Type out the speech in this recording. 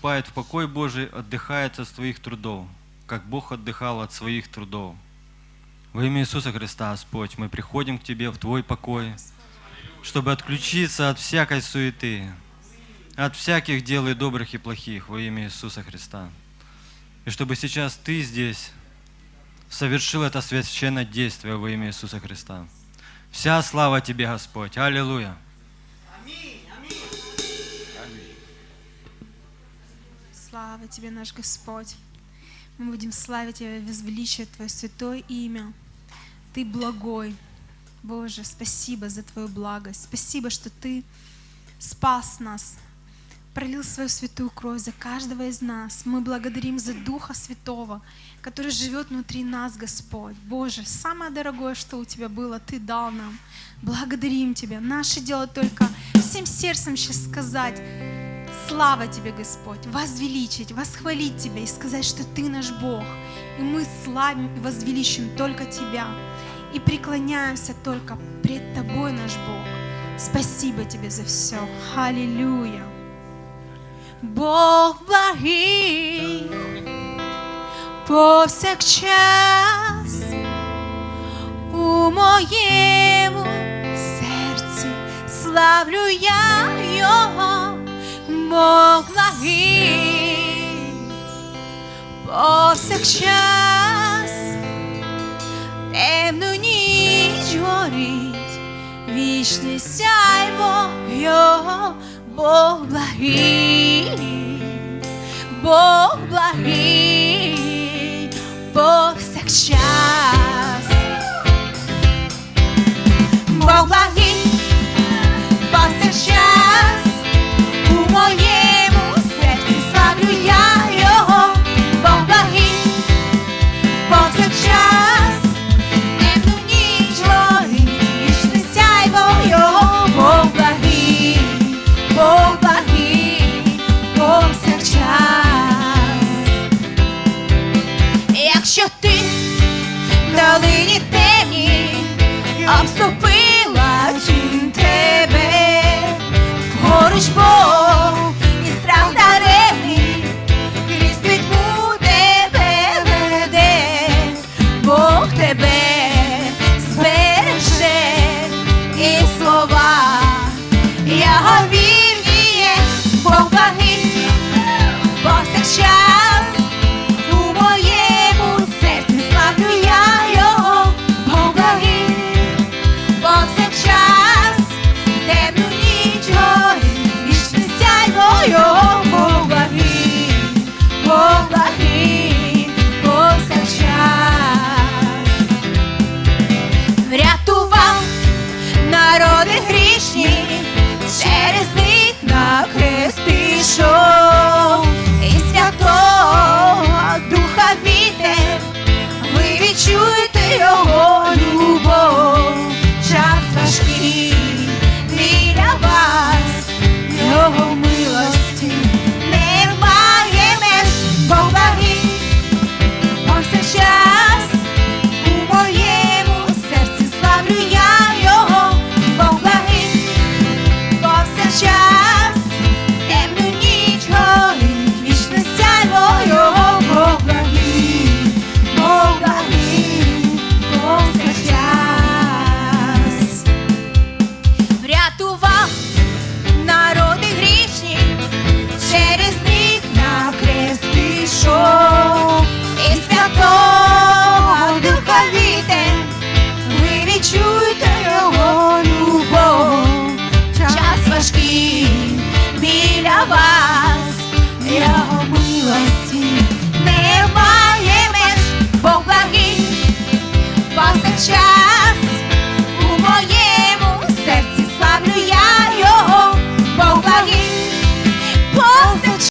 вступает в покой Божий, отдыхает от своих трудов, как Бог отдыхал от своих трудов. Во имя Иисуса Христа, Господь, мы приходим к Тебе в Твой покой, чтобы отключиться от всякой суеты, от всяких дел и добрых и плохих во имя Иисуса Христа. И чтобы сейчас Ты здесь совершил это священное действие во имя Иисуса Христа. Вся слава Тебе, Господь. Аллилуйя. Слава Тебе, наш Господь. Мы будем славить Тебя возвеличивать Твое святое имя. Ты благой. Боже, спасибо за Твою благость. Спасибо, что Ты спас нас, пролил свою святую кровь за каждого из нас. Мы благодарим за Духа Святого, который живет внутри нас, Господь. Боже, самое дорогое, что у Тебя было, Ты дал нам. Благодарим Тебя. Наше дело только всем сердцем сейчас сказать, Слава Тебе, Господь, возвеличить, восхвалить Тебя и сказать, что Ты наш Бог. И мы славим и возвеличим только Тебя. И преклоняемся только пред Тобой, наш Бог. Спасибо Тебе за все. Аллилуйя. Бог благий, повсякчас у моєму серці славлю я Його, Бог і повсякчас темну ніч горить, вічне сяйво Ялині темні, обступила тінь тебе, поруч Бог. paz. Yeah.